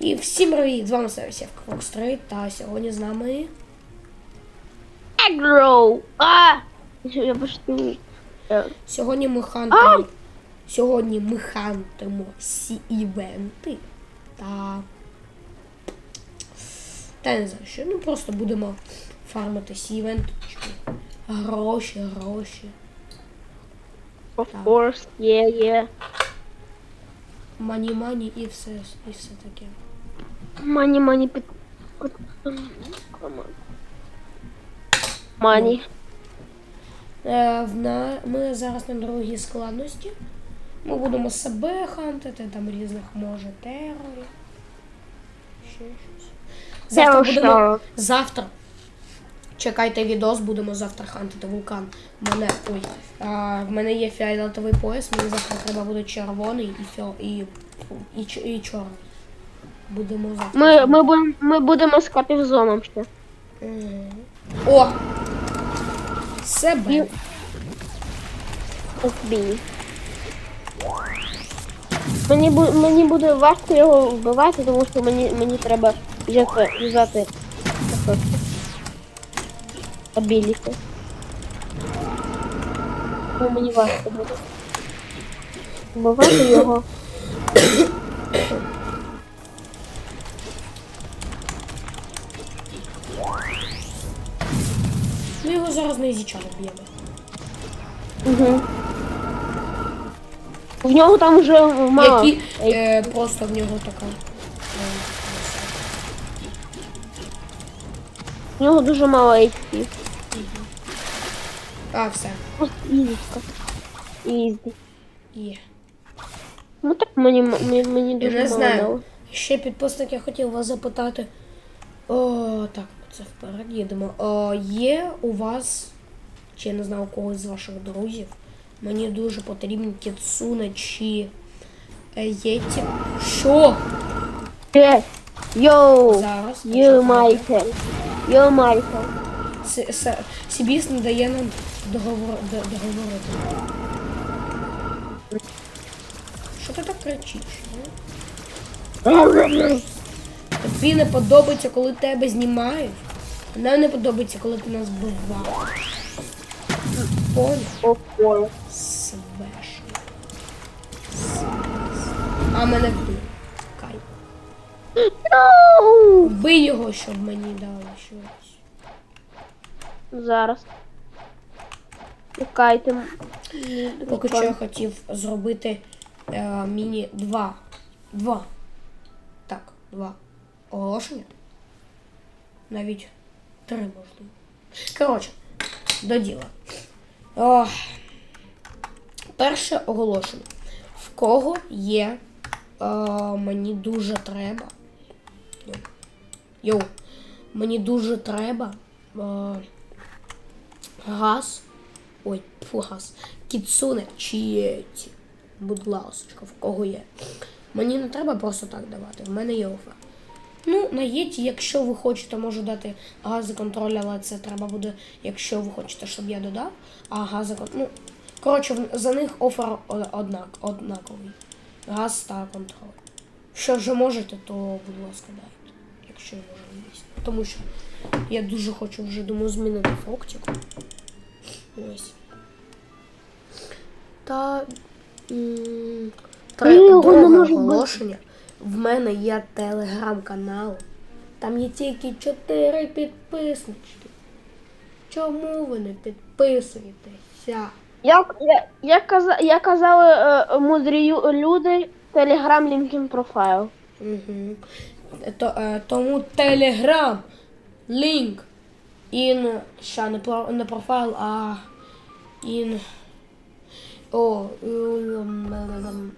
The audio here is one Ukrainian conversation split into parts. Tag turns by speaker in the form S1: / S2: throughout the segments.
S1: І всім привіт! З вами Севсівка Фокстрейт, та сьогодні з нами.
S2: Агро! А! Я почти...
S1: Сьогодні ми хантимо. Сьогодні ми хантимо всі івенти. Та. Та я не знаю, що. Ну просто будемо фармити всі івенти. Гроші, гроші.
S2: Of course, yeah, yeah.
S1: Мані мані і все, і все таке.
S2: Money, money, під...
S1: Е, в на... Ми зараз на другій складності. Ми будемо себе хантити, там різних може терорів. Ще щось. Завтра будемо. Завтра. Чекайте відос, будемо завтра хантити вулкан. Мене. Ой. А, в мене є фіолетовий пояс, мені завтра треба буде червоний і фіо, і, і, ч- і чорний. Будемо завтра.
S2: Ми, ми, будем, ми будемо з капівзоном ще.
S1: Мгм. О! Себе.
S2: Збій. Мені, бу- мені буде важко його вбивати, тому що мені, мені треба взяти, взяти абіліти. Ну, мені важко буде. Вбивати його.
S1: Ми зараз на ізічану б'ємо.
S2: Угу. В нього там вже мало.
S1: Які е, просто в нього така. е,
S2: В нього дуже мало HP.
S1: А, все.
S2: Ось ізіська. Ізі.
S1: Є.
S2: Ну так мені, мені, мені
S1: Я
S2: дуже
S1: не
S2: мало
S1: знаю.
S2: дало.
S1: Ще підписник, я хотів вас запитати. О, так, це вперед їдемо. О, є у вас, чи я не знаю, у когось з ваших друзів, мені дуже потрібні кіцуне чи е, єті. Що?
S2: Е, Йоу!
S1: Зараз.
S2: Йо. Майкл. Йо, Майкл.
S1: Сібіс не дає нам договор, договорити. Що ти так кричиш? ну? Тобі не подобається, коли тебе знімають, нам не подобається, коли ти нас. Понял? Свеш. А мене вбив. Кай. Вбий його, щоб мені дали щось.
S2: Зараз. Чекайте.
S1: Поки що я хотів зробити е, міні два. Два. Так, два. Оголошення. Навіть три можливо. Коротше, до діла. О, перше оголошення. В кого є. Е, мені дуже треба. Йоу. Мені дуже треба. Е, газ. Ой, фу, газ. Кіцуне чієті. Будь ласочка, в кого є. Мені не треба просто так давати. В мене є офер. Ну, на єті, якщо ви хочете, можу дати газоконтроль, але це треба буде, якщо ви хочете, щоб я додав. А газоконтроль. Ну, коротше, за них офер однак, однаковий. Газ та контроль. Що вже можете, то будь ласка, дайте. Якщо є можливість. Тому що я дуже хочу вже думаю змінити фоктику. Ось. Та м, тре-
S2: його не можу
S1: оголошення. В мене є телеграм-канал. Там є тільки чотири підписнички. Чому ви не підписуєтеся?
S2: Як, я, як, каза, як казали е, мудрі люди, Telegram LinkedIn профайл.
S1: Угу. То, е, тому телеграм, лінк, ін, ще не, про, не профайл, а ін. О, ем, ем,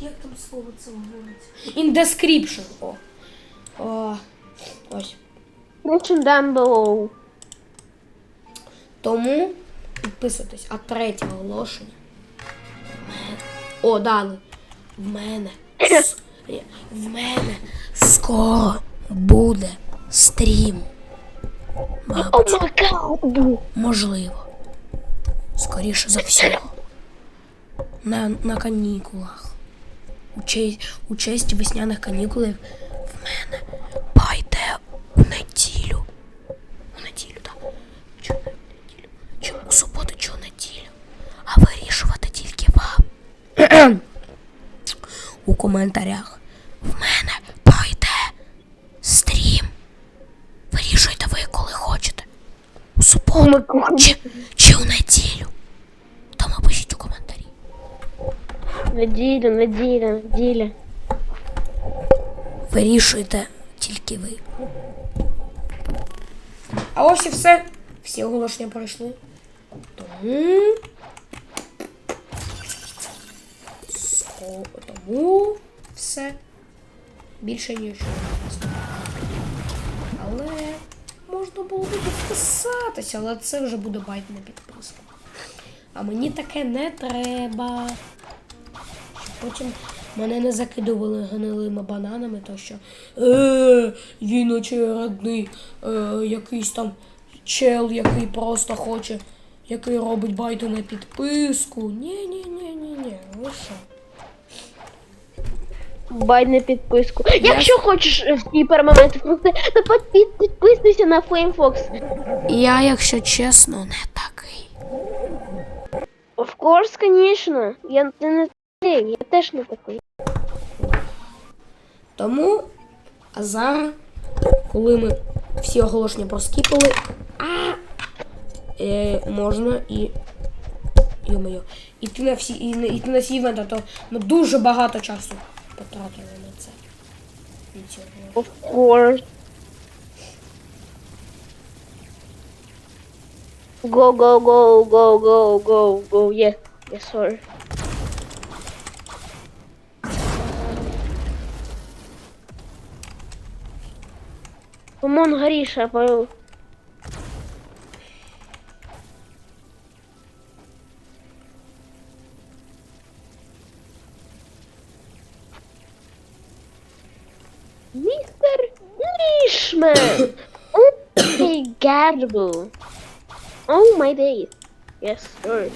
S1: як там слово це говориться? In description. О. О, ось.
S2: Listen down below.
S1: Тому підписуйтесь. А третє оголошення. О, дали. В мене. В мене скоро буде стрім. Мабуть, можливо. Скоріше за всього на на канікулах. У честь у честь весняних канікул в мене пайде у неділю. У неділю, так. Чому неділю? Чому у суботу, чому неділю? А вирішувати тільки вам. у коментарях. в мене пройде стрім. Вирішуйте ви, Чи, чи у неділю? Тому пишіть.
S2: Неділя, неділя, неділя.
S1: Вирішуйте тільки ви. А ось і все. Всі оголошення пройшли. Тому. Тому все. Більше нічого не знаю. Але можна було б підписатися, але це вже буде байт на підписку. А мені таке не треба. Потім мене не закидували гнилими бананами, то що е, він очередний, е, якийсь там чел, який просто хоче, який робить байти на підписку. Ні, ні, ні, ні, ні. Ви що?
S2: Бай на підписку. Якщо хочеш в ті пермоменти просто, то підпи- підписуйся на FlameFox.
S1: Я, якщо чесно, не такий.
S2: Of course, конечно. Я не такий, я теж не такий.
S1: Тому, а зараз, коли ми всі оголошення проскіпали, а, е, можна і. Йо-моє, іти на всі, і, іти на всі івенти, то ми дуже багато часу потратили на це. І.
S2: Of course. Go, go, go, go, go, go, go. Yes, yes, sorry. Помон Гріша, пою. Містер Нішмен! Unforgettable! Oh my days! Yes, sir.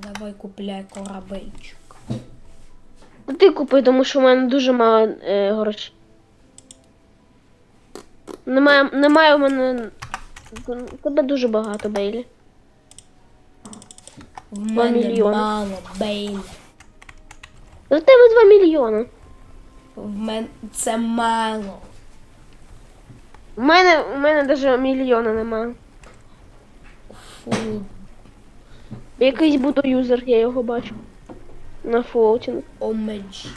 S1: Давай купляй корабельчик.
S2: Ти купи, тому що в мене дуже мало е, грошей. Немає, немає в мене. Тебе дуже багато, Бейлі.
S1: В мене
S2: мільйони.
S1: мало, бейн.
S2: В тебе 2 мільйони.
S1: В мене це мало.
S2: У мене, у мене навіть мільйона немає.
S1: Фу.
S2: Якийсь бутоюзер, я його бачу. На флоутінг.
S1: Омеджі.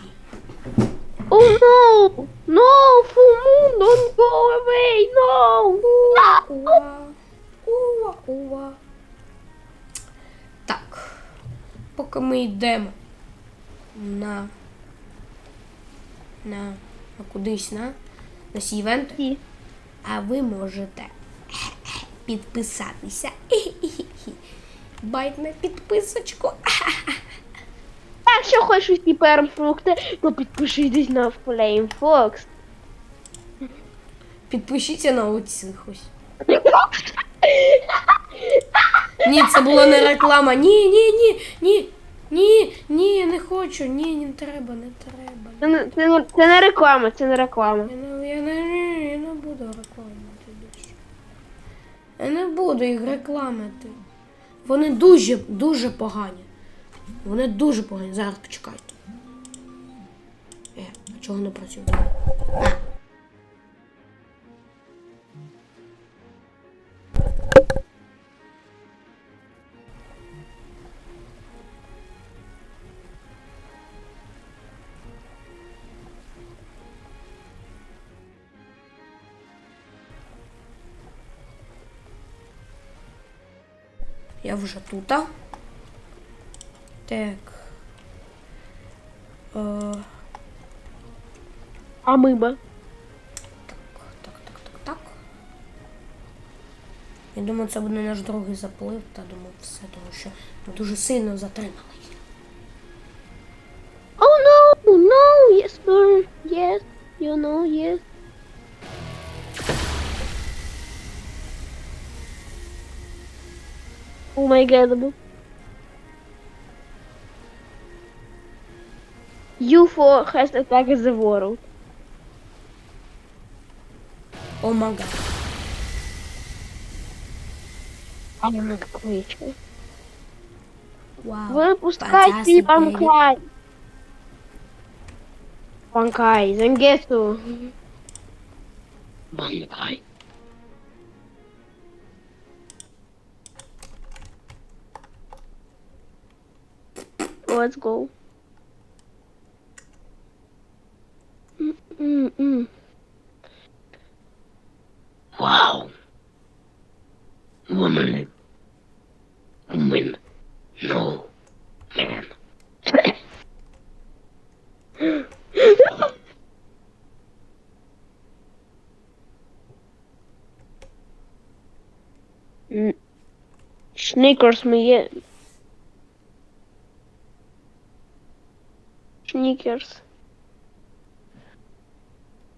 S2: Oh no! No, full moon,
S1: Уа. Так. Поки ми йдемо на. На. на кудись на. На сі івенти. А ви можете підписатися. Байт на підписочку.
S2: Якщо хочеш усі пермфрукти, то підпишитесь на Flame Fox.
S1: Підпишіться на оцих ось. Ні, це була не реклама. Ні, ні, ні, ні. Ні, ні, не хочу. Ні, не треба, не треба.
S2: Це не, це, не, це не реклама, це не реклама.
S1: Я не, я не, я не буду рекламувати більше. Я не буду їх рекламити. Вони дуже, дуже погані. Вони дуже погані. Зараз почекайте. Е, а чого не працює? А. Я вже тут. Так. Е,
S2: Амиба.
S1: так, так, так, так. Я думаю, це буде наш другий заплив, та думаю, все, тому що ми дуже сильно затрималися.
S2: Oh no, no, yes, sir, yes, you know, yes. my god. You UFO has attacked the world.
S1: Oh my
S2: god. I'm a creature. Wow.
S1: Выпускайте
S2: банкай. Банкай, зангету. Банкай. let's go. Mm -mm -mm.
S3: Wow. Woman. Woman. No. Man.
S2: Snickers me in. Sneakers.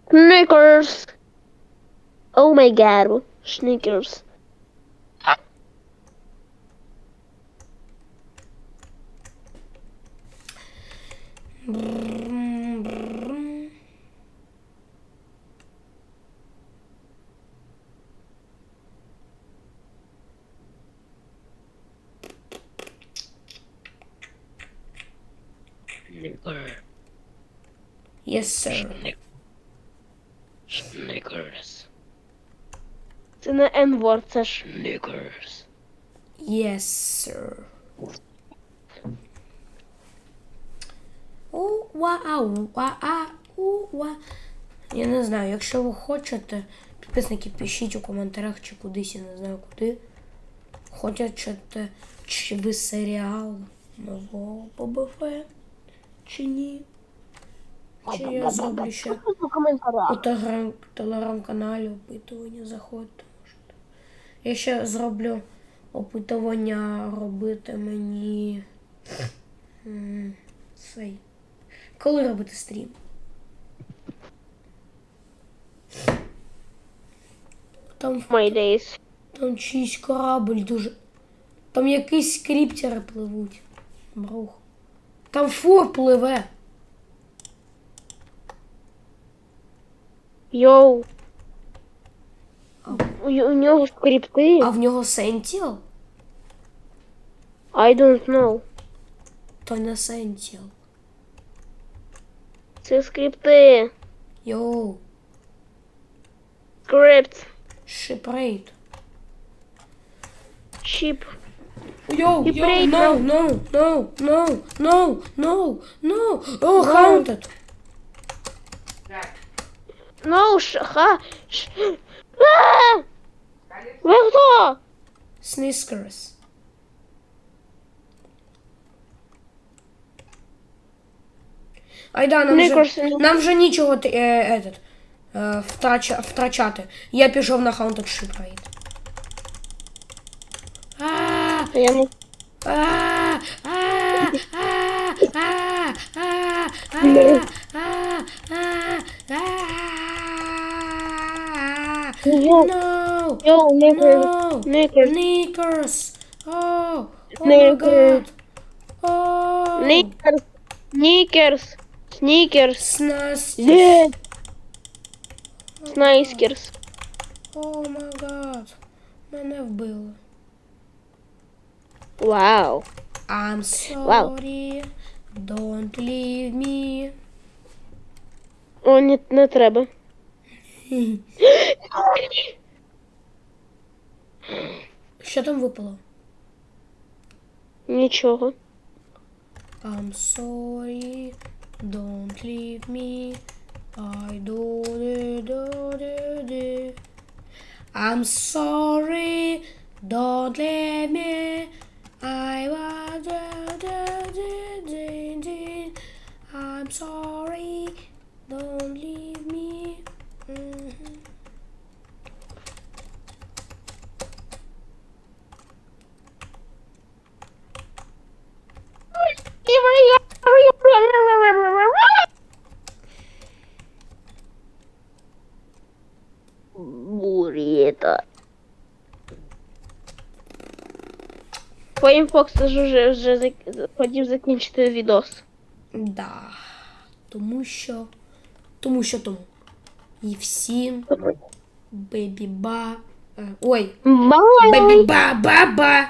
S2: Sneakers. Oh my god.
S1: Sneakers.
S3: Snicker.
S1: Yes, sir.
S3: Snick. Snickers.
S2: Це не N-word, це ж.
S3: Snickers.
S1: Yes, sir. У, ва, ау, ва, а, у, ва. Я не знаю, якщо ви хочете, підписники, пишіть у коментарях чи кудись, я не знаю куди. Хочете, чи ви серіал нового Фе, чи ні? Чи я зроблю ще
S2: У
S1: телеграм, телеграм-каналі опитування заходьте. Я ще зроблю опитування робити мені. Цей. Коли робити стрім? Там,
S2: My days.
S1: там чийсь корабль дуже. Там якісь скриптери пливуть. Брух. Там фур пливе.
S2: Йоу. У, у нього скрипти.
S1: А в нього Сентіл?
S2: I don't know.
S1: То не Сентіл.
S2: Це скрипти.
S1: Йоу.
S2: Скрипт.
S1: Шипрейт.
S2: Чіп.
S1: Йоу,
S2: йоу,
S1: no, no, no, no, no, no, no. Oh, haunted.
S2: No, ха... Вы кто?
S1: Снискерс. Айда, нам
S2: же,
S1: нам же нічого е, этот, е, втрачати. Я пішов на Haunted Ship Raid.
S2: Я не...
S1: No!
S2: Yo, knickers!
S1: No!
S2: Knickers!
S1: Knickers! Oh! Oh my god! Oh!
S2: Knickers! Knickers!
S1: Sneakers!
S2: Snaskers! Snaskers!
S1: Oh my god! Мене вбили.
S2: Вау.
S1: I'm sorry. Don't leave me.
S2: О, не, не треба.
S1: Що там випало?
S2: Нічого.
S1: I'm sorry. Don't leave me. I do do do do do. I'm sorry. Don't leave me. I was, I'm sorry.
S2: Твоїм Фокс вже, вже хотів закінчити відос.
S1: Да. Тому що. Тому що тому. І всім бебі ба. е, Ой,
S2: Бай!